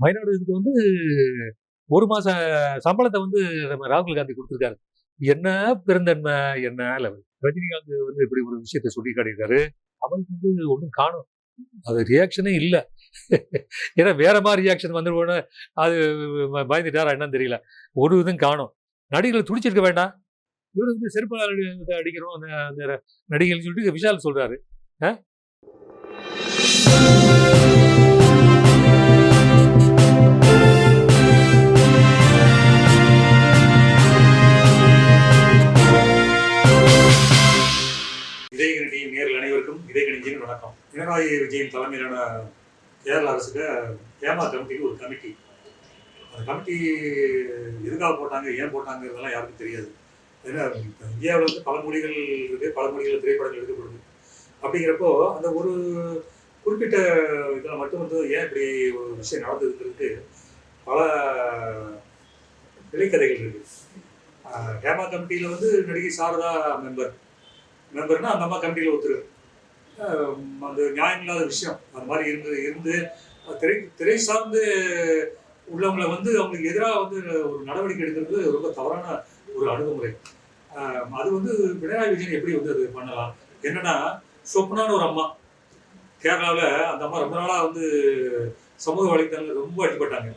மயிலாடுதுறைக்கு வந்து ஒரு மாச சம்பளத்தை வந்து நம்ம ராகுல் காந்தி கொடுத்துருக்காரு. என்ன பிறந்தன்மை என்ன? லெவல் ரஜினிகாந்த் வந்து இப்படி ஒரு விஷயத்த சொல்லி காட்டியிருக்காரு. அவனுக்கு வந்து ஒன்றும் காணும். அது ரியாக்ஷனே இல்லை. ஏன்னா வேற மாதிரி ரியாக்ஷன் வந்து உடனே அது பயந்துட்டாரா என்னன்னு தெரியல. ஒரு இதுவும் காணும். நடிகர்கள் துடிச்சிருக்க வேண்டாம். இவர் வந்து செருப்பால் அடிக்கிறோம் அந்த அந்த நடிகர்கள் சொல்லிட்டு விஷால் சொல்றாரு. ஆ? வணக்கம். பினராயி விஜயன் தலைமையிலான கேரள அரசுக்கு ஏமா கமிட்டிக்கு ஒரு கமிட்டி. அந்த கமிட்டி எதுக்காக போட்டாங்க ஏன் போட்டாங்கிறதெல்லாம் யாருக்கும் தெரியாது. ஏன்னா இந்தியாவில் வந்து பல மொழிகள் இருக்குது பல மொழிகள் திரைப்படங்கள் எடுக்கப்படுது. அப்படிங்கிறப்போ அந்த ஒரு குறிப்பிட்ட இதில் மட்டும் வந்து ஏன் இப்படி ஒரு விஷயம் நடந்ததுங்கிறதுக்கு பல விலைக்கதைகள் இருக்குது ஹேமா கமிட்டியில் வந்து நடிகை சாரதா மெம்பர் மெம்பர்னா அந்த அம்மா கமிட்டியில் ஒத்துரு அது நியாயம் இல்லாத விஷயம். அது மாதிரி இருந்து இருந்து திரை திரை சார்ந்து உள்ளவங்களை வந்து அவங்களுக்கு எதிராக வந்து ஒரு நடவடிக்கை எடுக்கிறது ரொம்ப தவறான ஒரு அணுகுமுறை. அது வந்து பினராயி விஜயன் எப்படி வந்து அது பண்ணலாம்? என்னன்னா சொப்னான்னு ஒரு அம்மா. கேரளாவில் அந்த அம்மா ரொம்ப நாளாக வந்து சமூக வலைத்தளங்கள் ரொம்ப அடிபட்டாங்க.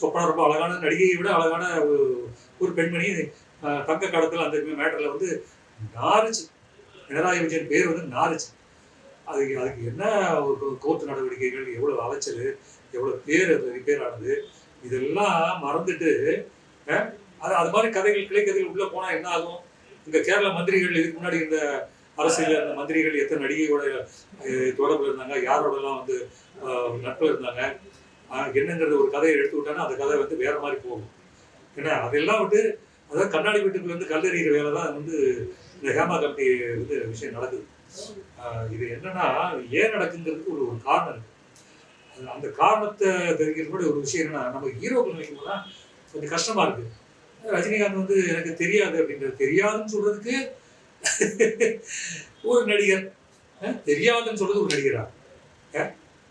சொப்னா ரொம்ப அழகான நடிகையை விட அழகான ஒரு ஒரு பெண்மணி. தங்க காலத்தில் அந்த மேட்டரில் வந்து நாரிச்சு பினராயி விஜயன் பேர் வந்து நாரிச்சு அதுக்கு அதுக்கு என்ன ஒரு கோர்ட்டு நடவடிக்கைகள் எவ்வளோ அலைச்சல் எவ்வளோ பேர் அது ரிப்பேர் ஆனது இதெல்லாம் மறந்துட்டு அது அது மாதிரி கதைகள் கிளை கதைகள் உள்ளே போனால் என்ன ஆகும்? இந்த கேரள மந்திரிகள் இதுக்கு முன்னாடி இந்த அரசியல் அந்த மந்திரிகள் எத்தனை நடிகையோட தொடர்பில் இருந்தாங்க? யாரோடலாம் வந்து நட்பில் இருந்தாங்க? அஹ், என்னங்கிறது ஒரு கதையை எடுத்து விட்டாங்கன்னா அந்த கதை வந்து வேற மாதிரி போகும். ஏன்னா அதெல்லாம் விட்டு அதாவது கண்ணாடி வீட்டுக்குள்ள இருந்து கல்லறிகிற வேலை தான் வந்து இந்த ஹேமா கமிட்டி வந்து விஷயம் நடக்குது. இது என்னன்னா ஏன் நடக்குங்கிறதுக்கு ஒரு ஒரு காரணம் இருக்கு. அந்த காரணத்தை தெரிவிக்கிறது கூட ஒரு விஷயம் என்னன்னா நம்ம ஹீரோக்கள் நினைக்கும்போது கொஞ்சம் கஷ்டமா இருக்கு. ரஜினிகாந்த் வந்து எனக்கு தெரியாது அப்படின்றது. தெரியாதுன்னு சொல்றதுக்கு ஒரு நடிகர் தெரியாதுன்னு சொல்றது ஒரு நடிகரா?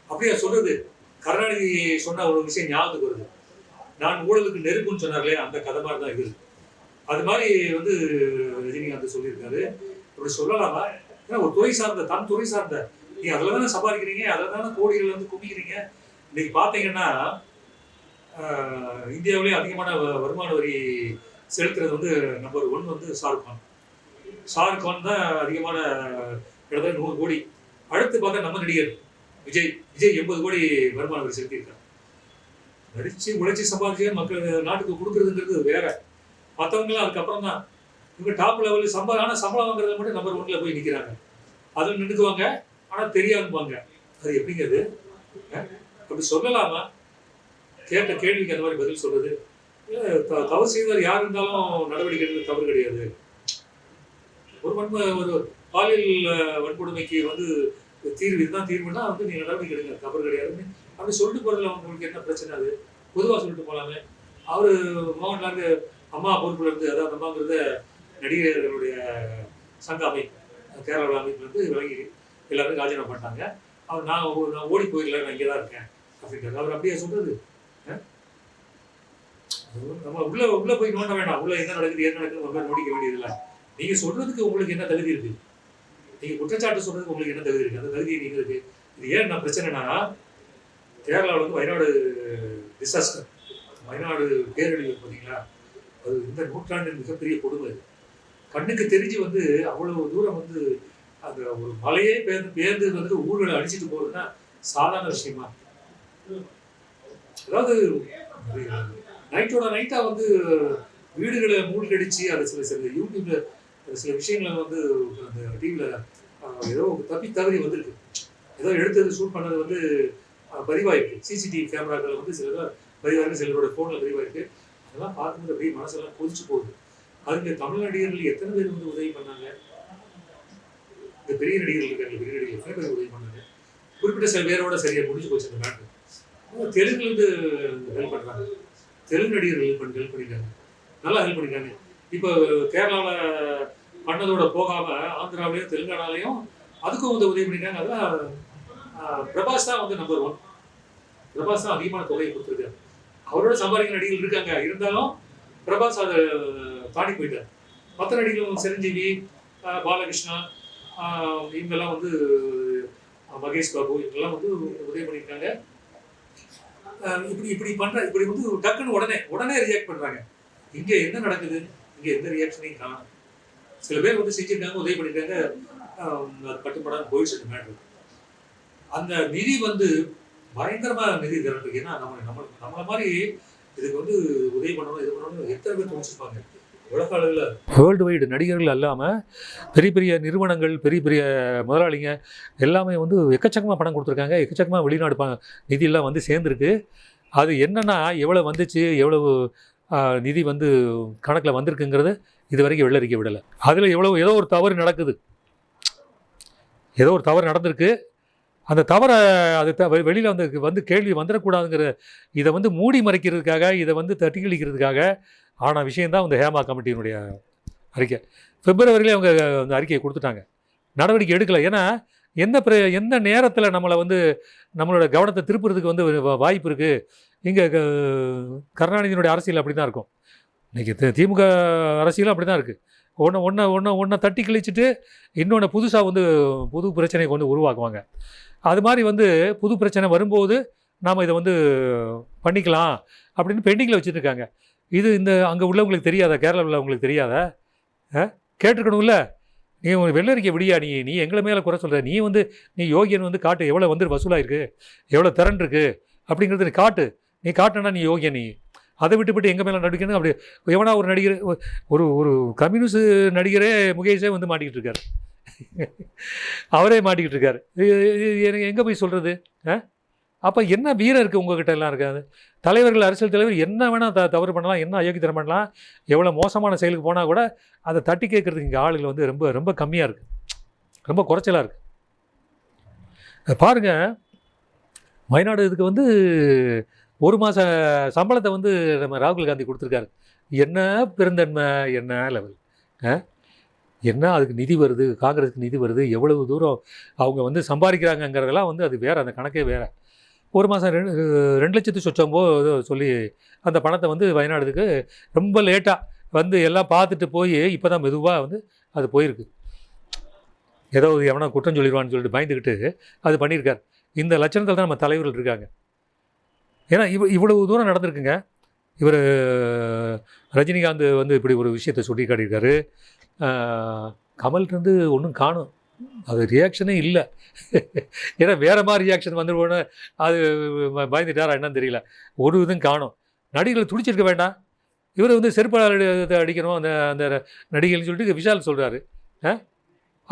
அப்படியா சொல்றது? கருணாநிதி சொன்ன ஒரு விஷயம் ஞாபகத்துக்கு வருது. நான் ஊழலுக்கு நெருப்புன்னு சொன்னார்களே அந்த கதை மாதிரி தான் இது அது மாதிரி வந்து ரஜினிகாந்த் சொல்லியிருக்காரு. அப்படி சொல்லலாமா? ஏன்னா ஒரு துறை சார்ந்த தன் துறை சார்ந்த நீ அதில் தானே சம்பாதிக்கிறீங்க அதில் தானே கோடிகள் வந்து குமிக்கிறீங்க இன்னைக்கு பார்த்தீங்கன்னா இந்தியாவிலே அதிகமான வ- வருமான வரி செலுத்துறது வந்து நம்பர் ஒன் வந்து ஷாருக் கான் தான் அதிகமான கிட்டத்தட்ட நூறு கோடி. அடுத்து பார்த்தா நம்ம நடிகர் விஜய். விஜய் எண்பது கோடி வருமான வரி செலுத்தியிருக்காங்க நடிச்சு உழைச்சி சம்பாதிச்சு மக்கள் நாட்டுக்கு கொடுக்குறதுங்கிறது வேற. மற்றவங்களாம் அதுக்கப்புறம் தான் இவங்க டாப் லெவலில் சம்பளம் ஆனால் சம்பளம் வாங்குறது மட்டும் நம்பர் ஒன்ல போய் நிற்கிறாங்க அதுவும் நின்றுக்குவாங்க ஆனால் தெரியாதுப்பாங்க அது எப்படிங்க அது? அஹ்? அப்படி சொல்லலாமா? கேட்ட கேள்விக்கு அந்த மாதிரி பதில் சொல்றது. இல்ல, தவறு செய்தவர் யார் இருந்தாலும் நடவடிக்கை எடுக்கிறது தவறு கிடையாது. ஒரு வன்ம ஒரு பாலியல் வன்கொடுமைக்கு வந்து தீர்வு இதுதான் தீர்வுனா வந்து நீங்க நடவடிக்கை எடுங்க தவறு கிடையாதுன்னு அப்படி சொல்லிட்டு போறதுல உங்களுக்கு என்ன பிரச்சனை அது? பொதுவாக சொல்லிட்டு போகலாமே அவரு மோகன்லாருக்கு அம்மா பொறுப்புல இருந்து அதாவது அம்மாங்கிறத நடிகர்களுடைய சங்க அமைப்பு கேரள அமைப்பு வந்து விலகி எல்லாரும் ராஜினாமா பண்ணிட்டாங்க. அவர் நான் நான் ஓடி போயிடல நான் இங்கே தான் இருக்கேன் அப்படின்றாரு. அவர் அப்படியே சொல்றது நம்ம உள்ள உள்ள போய் நோண்ட வேண்டாம். உள்ள என்ன நடக்குது என்ன நடக்குது ஒரு நோடிக்க வேண்டியதில்லை. நீங்க சொல்றதுக்கு உங்களுக்கு என்ன தகுதி இருக்கு? நீங்க குற்றச்சாட்டு சொல்றதுக்கு உங்களுக்கு என்ன தகுதி இருக்கு? அந்த தகுதி நீங்க இருக்கு. இது ஏன் என்ன பிரச்சனைனா கேரளாவில் வந்து வயநாடு டிசாஸ்டர் வயநாடு பேரழிவு பார்த்தீங்களா? அது இந்த நூற்றாண்டின் மிகப்பெரிய கொடுமை அது. கண்ணுக்கு தெரிஞ்சு வந்து அவ்வளவு தூரம் வந்து அந்த ஒரு மலையே பேர்ந்து பேர்ந்து வந்து ஊர்களை அடிச்சுட்டு போறதுன்னா சாதாரண விஷயமா அதாவது நைட்டோட நைட்டாக வந்து வீடுகளை மூழ்கடிச்சு அதை சில சில யூடியூப்ல சில விஷயங்களை வந்து அந்த டிவியில் ஏதோ தப்பி தவறி வந்திருக்கு. ஏதோ எடுத்தது ஷூட் பண்ணது வந்து பதிவாயிருக்கு. சிசிடிவி கேமராக்கள் வந்து சில பதிவாயிருக்கு சிலரோட ஃபோனில் பதிவாயிருக்கு. அதெல்லாம் பார்க்கும்போது அப்படியே மனசெல்லாம் கொதிச்சு போகுது. அதுக்கு தமிழ் நடிகர்கள் எத்தனை பேர் வந்து உதவி பண்ணாங்க? இந்த பெரிய நடிகர்கள் இருக்காங்க பெரிய நடிகர்கள் எத்தனை பேர் உதவி பண்ணாங்க? குறிப்பிட்ட சில பேரோட சரியாக முடிஞ்சு போச்சு அந்த நாட்டு. தெலுங்குல இருந்து ஹெல்ப் பண்ணுறாங்க தெலுங்கு நடிகர்கள் ஹெல்ப் பண்ணி ஹெல்ப் பண்ணிட்டாங்க. நல்லா ஹெல்ப் பண்ணிருக்காங்க இப்போ கேரளாவில் பண்ணதோட போகாமல் ஆந்திராவிலையும் தெலுங்கானாலையும் அதுக்கும் வந்து உதவி பண்ணிருக்காங்க அதான் பிரபாஸ் தான் வந்து நம்பர் ஒன் பிரபாஸ் தான் அதிகமான தொகையை கொடுத்துருக்காரு. அவரோட சம்பாதிக்கிற நடிகர்கள் இருக்காங்க. இருந்தாலும் பிரபாஸ் அதை தாண்டி போயிட்டார். மற்ற நடிகர்கள் சிரஞ்சீவி பாலகிருஷ்ணா இவங்கெல்லாம் வந்து மகேஷ் பாபு இவங்கெல்லாம் வந்து உதவி பண்ணியிருக்காங்க. இப்படி இப்படி பண்ணுற இப்படி வந்து டக்குன்னு உடனே உடனே ரியாக்ட் பண்ணுறாங்க இங்கே என்ன நடக்குது? இங்கே எந்த ரியாக்ஷனையும் காணும் சில பேர் வந்து செஞ்சிருக்காங்க உதவி பண்ணியிருக்காங்க. ஆஹ் அது போயிடுச்சு அந்த மேட்ரு அந்த நிதி வந்து பயங்கரமாக நிதி திரண்டு. ஏன்னா நம்ம நம்ம நம்மளை மாதிரி இதுக்கு வந்து உதவி பண்ணணும் இது பண்ணணும் எத்தனை பேர் துணிச்சிருப்பாங்க. வேர்ல்டு வைடு நடிகர்கள் அல்லாமல் பெரிய பெரிய நிறுவனங்கள் பெரிய பெரிய முதலாளிங்க எல்லாமே வந்து எக்கச்சக்கமாக பணம் கொடுத்துருக்காங்க. எக்கச்சக்கமாக வெளிநாடு ப நிதியெல்லாம் வந்து சேர்ந்துருக்கு. அது என்னென்னா எவ்வளோ வந்துச்சு எவ்வளவு நிதி வந்து கணக்கில் வந்திருக்குங்கிறது இது வரைக்கும் வெள்ளரிக்க விடலை. அதில் எவ்வளோ ஏதோ ஒரு தவறு நடக்குது. ஏதோ ஒரு தவறு நடந்திருக்கு. அந்த தவறை அது த வெளியில் வந்து வந்து கேள்வி வந்துடக்கூடாதுங்கிற இதை வந்து மூடி மறைக்கிறதுக்காக இதை வந்து தட்டி கழிக்கிறதுக்காக ஆன விஷயந்தான் இந்த ஹேமா கமிட்டியினுடைய அறிக்கை. பிப்ரவரியிலே அவங்க அந்த அறிக்கையை கொடுத்துட்டாங்க. நடவடிக்கை எடுக்கலை. ஏன்னா எந்த பிர எந்த நேரத்தில் நம்மளை வந்து நம்மளோட கவனத்தை திருப்புறதுக்கு வந்து வாய்ப்பு இருக்குது இங்கே கருணாநிதியினுடைய அரசியல் அப்படி தான் இருக்கும் இன்றைக்கி திமுக அரசியலும் அப்படி தான் இருக்குது ஒன்று ஒன்று ஒன்று ஒன்றை தட்டி கிழிச்சிட்டு இன்னொன்று புதுசாக வந்து புது பிரச்சனையை கொண்டு உருவாக்குவாங்க. அது மாதிரி வந்து புது பிரச்சனை வரும்போது நாம் இதை வந்து பண்ணிக்கலாம் அப்படின்னு பெண்டிங்கில் வச்சுருக்காங்க இது இந்த அங்கே உள்ளவங்களுக்கு தெரியாதா கேரளாவில் உள்ளவங்களுக்கு தெரியாதா ஆ நீ உன் வெள்ளரிக்க விடியா நீ நீ எங்களை மேலே குறை சொல்கிற நீ வந்து நீ யோகியன் வந்து காட்டு எவ்வளோ வந்து வசூலாயிருக்கு எவ்வளோ திறன் இருக்கு அப்படிங்கிறது நீ காட்டு நீ காட்டுனா நீ யோகியன் நீ அதை விட்டுவிட்டு எங்கள் மேலே நடிக்கணும் அப்படி எவனா ஒரு நடிகர் ஒரு ஒரு கம்யூனிஸ்ட் நடிகரே முகேஷே வந்து மாட்டிக்கிட்டு இருக்கார் அவரே மாட்டிக்கிட்டு இருக்கார் இது எனக்கு எங்கே போய் சொல்கிறது ஆ அப்போ என்ன வீரம் இருக்குது உங்ககிட்ட எல்லாம் இருக்காது? தலைவர்கள் அரசியல் தலைவர் என்ன வேணால் த தவறு பண்ணலாம் என்ன அயோக்கியத்தனம் பண்ணலாம் எவ்வளோ மோசமான செயலுக்கு போனால் கூட அதை தட்டி கேட்குறதுக்கு இங்கே ஆளுகள் வந்து ரொம்ப ரொம்ப கம்மியாக இருக்குது ரொம்ப குறைச்சலாக இருக்குது பாருங்கள் வயநாடு இதுக்கு வந்து ஒரு மாத சம்பளத்தை வந்து நம்ம ராகுல் காந்தி கொடுத்துருக்காரு. என்ன பெருந்தன்மை என்ன லெவல் என்ன அதுக்கு நிதி வருது? காங்கிரஸுக்கு நிதி வருது? எவ்வளவு தூரம் அவங்க வந்து சம்பாதிக்கிறாங்கங்கிறதெல்லாம் வந்து அது வேறு அந்த கணக்கே வேறு. ஒரு மாதம் ரெண்டு ரெண்டு லட்சத்து சொச்சம்போ ஏதோ சொல்லி அந்த பணத்தை வந்து வயநாடுக்கு ரொம்ப லேட்டாக வந்து எல்லாம் பார்த்துட்டு போய் இப்போ தான் மெதுவாக வந்து அது போயிருக்கு. ஏதோ எவனா குற்றம் சொல்லிடுவான்னு சொல்லிட்டு பயந்துக்கிட்டு அது பண்ணியிருக்கார். இந்த லட்சணத்தில் தான் நம்ம தலைவர்கள் இருக்காங்க. ஏன்னா இவ் இவ்வளவு தூரம் நடந்திருக்குங்க. இவர் ரஜினிகாந்த் வந்து இப்படி ஒரு விஷயத்தை சுட்டி காட்டியிருக்காரு ஆஹ், ஒன்றும் காணும். அது ரியாக்ஷனே இல்லை. ஏன்னா வேறு மாதிரி ரியாக்ஷன் வந்துருவோன்னு அது பயந்துட்டாரா என்னன்னு தெரியல. ஒரு இதுவும் காணும். நடிகர்கள் துடிச்சிருக்க வேண்டாம். இவர் வந்து செருப்பாளர் அடிக்கணும். அந்த அந்த நடிகைன்னு சொல்லிட்டு விஷால் சொல்கிறாரு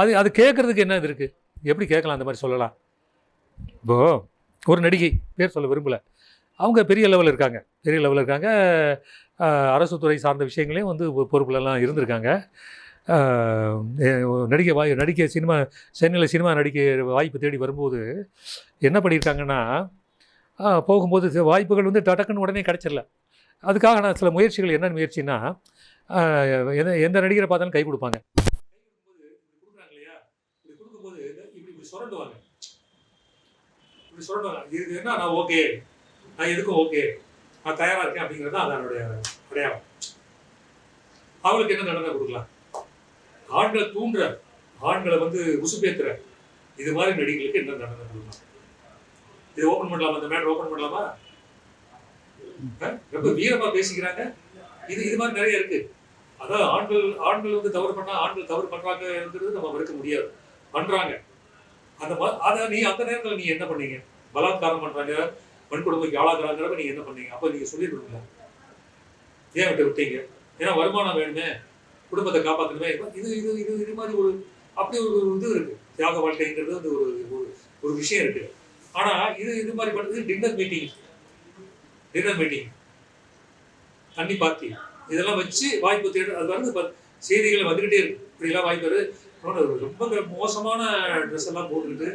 அது அது கேட்குறதுக்கு என்ன இது இருக்குது எப்படி கேட்கலாம் அந்த மாதிரி சொல்லலாம். இப்போ ஒரு நடிகை பேர் சொல்ல விரும்பலை. அவங்க பெரிய லெவலில் இருக்காங்க. பெரிய லெவலில் இருக்காங்க. அரசு துறை சார்ந்த விஷயங்களையும் வந்து பொறுப்புலலாம் இருந்திருக்காங்க. நடிக்க நடிகை வாய் நடிக்க சினிமா சென்னையில் சினிமா நடிக்க வாய்ப்பு தேடி வரும்போது என்ன பண்ணியிருக்காங்கன்னா போகும்போது வாய்ப்புகள் வந்து டடக்குன்னு உடனே கிடச்சிடல. அதுக்காக நான் சில முயற்சிகள் என்ன முயற்சின்னா எந்த எந்த நடிகரை பார்த்தாலும் கை கொடுப்பாங்க. கொடுக்குறாங்க இப்படி இது என்ன நான் ஓகே நான் எதுக்கும் ஓகே நான் இருக்கேன் அப்படிங்கிறது தான் அதனுடைய அடையாளம் அவளுக்கு என்ன தண்டனை கொடுக்கலாம்? ஆண்களை தூண்டுற ஆண்களை வந்து உசுப்பேத்துற இது மாதிரி நடிகளுக்கு என்ன தண்டனை கொடுக்கலாம் இது ஓபன் பண்ணலாமா? இந்த மேட்டர் ஓபன் பண்ணலாமா? ரொம்ப வீரமா பேசிக்கிறாங்க. இது இது மாதிரி நிறைய இருக்கு. அதான் ஆண்கள் ஆண்கள் வந்து தவறு பண்ணா ஆண்கள் தவறு பண்றாங்கிறது நம்ம மறுக்க முடியாது. பண்றாங்க. அந்த மா- நீ அந்த நேரத்தில் நீ என்ன பண்ணீங்க? பலாத்காரம் பண்றாங்க. வன்கொடுமைக்கு ஆளாகிறாங்கிறப்ப நீங்க என்ன பண்ணீங்க? அப்ப நீங்க சொல்லிருக்கீங்களா ஏன் விட்டு விட்டீங்க? ஏன்னா வருமானம் வேணுமே. குடும்பத்தை காப்பாற்றணுமே இது இது இது இது மாதிரி ஒரு அப்படி ஒரு இது இருக்கு. தியாக வாழ்க்கைங்கிறது வந்து ஒரு ஒரு- ஒரு விஷயம் இருக்கு. ஆனா இது இது மாதிரி பண்றது டின்னர் மீட்டிங் டின்னர் மீட்டிங் தண்ணி பார்த்தி இதெல்லாம் வச்சு வாய்ப்பு தேடு அது வந்து இப்ப செய்திகள் வந்துகிட்டே இருக்கு. இப்படிலாம் வாய்ப்பு வருது ரொம்ப மோசமான ட்ரெஸ் எல்லாம் போட்டுக்கிட்டு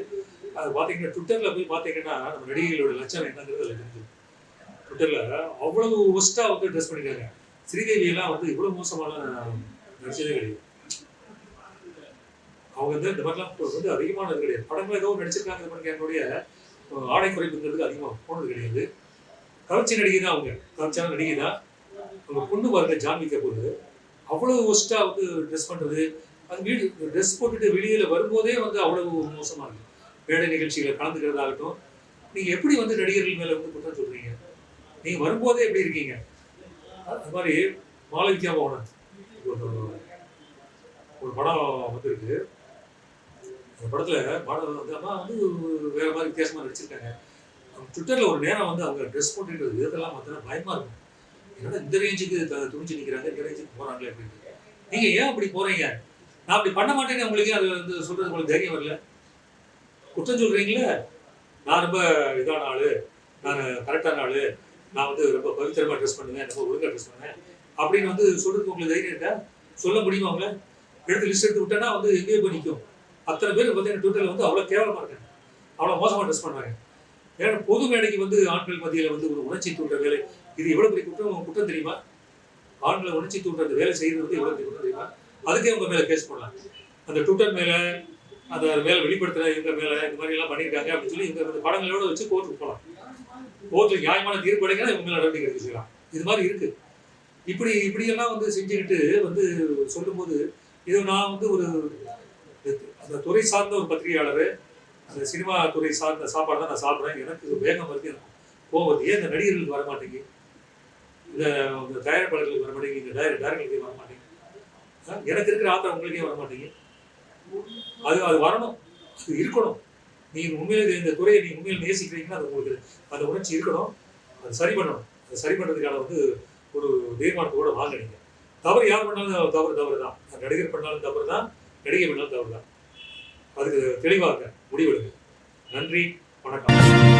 அது பார்த்தீங்கன்னா ட்விட்டர்ல போய் பார்த்தீங்கன்னா நம்ம நடிகைகளோட லட்சணம் என்னங்கிறது அதில் இருக்கு ட்விட்டர்ல அவ்வளவு ஒஸ்டா வந்து ட்ரெஸ் பண்ணிட்டாங்க ஸ்ரீதேவி எல்லாம் வந்து இவ்வளவு மோசமான நடிச்சதே கிடையாது அவங்க வந்து இந்த மாதிரிலாம் வந்து அதிகமானது கிடையாது. படங்கள் ஏதோ நடிச்சிருக்காங்க இது பண்ணிருக்காங்க அஹ் ஆடை குறைப்புங்கிறதுக்கு அதிகமாக போனது கிடையாது. கவர்ச்சி நடிகை தான் அவங்க. கவர்ச்சியான நடிகை தான். அவங்க பொண்ணு பாருங்க ஜான்விக்க போகுது அவ்வளவு ஒஸ்ட்டாக வந்து ட்ரெஸ் பண்ணுறது அது வீடு ட்ரெஸ் போட்டுட்டு வெளியில் வரும்போதே வந்து அவ்வளவு மோசமாக இருக்கு. மேடை நிகழ்ச்சிகளை கலந்துக்கிறதாகட்டும். நீங்கள் எப்படி வந்து நடிகர்கள் மேலே வந்து குற்றம் சொல்கிறீங்க நீங்கள் வரும்போதே எப்படி இருக்கீங்க? அது மாதிரி மாளவிகா மோகனன் ஒரு ஒரு படம் வந்துருக்கு. அந்த படத்தில் பாடல் வந்து அம்மா வந்து வேற மாதிரி வித்தியாசமாக நடிச்சிருக்காங்க. அவங்க ட்விட்டரில் ஒரு நேரம் வந்து அவங்க ட்ரெஸ் போட்டுட்டு இதெல்லாம் பார்த்தா பயமாக இருக்கும். என்னடா இந்த ரேஞ்சுக்கு த- நிற்கிறாங்க இந்த ரேஞ்சுக்கு போகிறாங்களே அப்படின்னு. நீங்கள் ஏன் அப்படி போகிறீங்க நான் அப்படி பண்ண மாட்டேன்னு உங்களுக்கு அது வந்து சொல்கிறது உங்களுக்கு தைரியம் வரல? குற்றம் சொல்கிறீங்களே நான் ரொம்ப இதான ஆள். நான் கரெக்டான ஆள். நான் வந்து ரொம்ப பவித்திரமாக ட்ரெஸ் பண்ணுவேன் ரொம்ப ஒழுங்காக ட்ரெஸ் பண்ணுவேன். அப்படின்னு வந்து சொல்றதுக்கு உங்களுக்கு தைரியம் இருக்கா? சொல்ல முடியுமா அவங்கள எடுத்து லிஸ்ட் எடுத்து விட்டேன்னா வந்து எங்கேயோ போய் நிற்கும் அத்தனை பேர் பார்த்தீங்கன்னா ட்விட்டரில் வந்து அவ்வளோ கேவலமாக இருக்காங்க. அவ்வளோ மோசமாக ட்ரெஸ் பண்ணுவாங்க. ஏன்னா பொது மேடைக்கு வந்து ஆண்கள் மத்தியில் வந்து ஒரு உணர்ச்சி தூண்டுற வேலை. இது எவ்வளோ பெரிய குற்றம் குற்றம் தெரியுமா? ஆண்களை உணர்ச்சி தூண்டுற அந்த வேலை செய்யறது வந்து எவ்வளோ பெரிய குற்றம் தெரியுமா? அதுக்கே உங்கள் மேலே கேஸ் பண்ணலாம் அந்த ட்விட்டர் மேலே அந்த வேலை வெளிப்படுத்துகிற இவங்க மேலே இந்த மாதிரி எல்லாம் பண்ணியிருக்காங்க அப்படின்னு சொல்லி இவங்க இந்த படங்களோட வச்சு கோர்ட்டுக்கு போகலாம் கோர்ட்டில் நியாயமான தீர்ப்பு அடைங்க இவங்க மேலே நடவடிக்கை எடுத்துக்கலாம் செய்யலாம். இது மாதிரி இருக்குது இப்படி இப்படியெல்லாம் வந்து செஞ்சுக்கிட்டு வந்து சொல்லும்போது இது நான் வந்து ஒரு அந்த துறை சார்ந்த ஒரு பத்திரிகையாளர் அந்த சினிமா துறை சார்ந்த சாப்பாடு தான் நான் சாப்பிட்றேன். எனக்கு வேகம் வருது எனக்கு கோவம் வருது. ஏன் இந்த நடிகர்களுக்கு வர மாட்டேங்குது இந்த இந்த தயாரிப்பாளர்களுக்கு வர மாட்டேங்குது இந்த டைர டேரக்டர்களுக்கு வர மாட்டேங்குது எனக்கு இருக்கிற ஆத்திரம் உங்களுக்கே வர மாட்டேங்குது அது அது வரணும். அது இருக்கணும். நீங்கள் உண்மையில் இந்த துறையை நீங்கள் உண்மையில் நேசிக்கிறீங்கன்னா அது உங்களுக்கு அந்த உணர்ச்சி இருக்கணும். அது சரி பண்ணணும். அது சரி பண்ணுறதுக்கான வந்து ஒரு தீர்மானத்தோட வாங்க நீங்க தவறு யார் பண்ணாலும் தவறு தவறு தான் நடிகர் பண்ணாலும் தவறு தான் நடிகை பண்ணாலும் தவறு தான் அதுக்கு தெளிவாக முடிவெடுங்க. நன்றி வணக்கம்.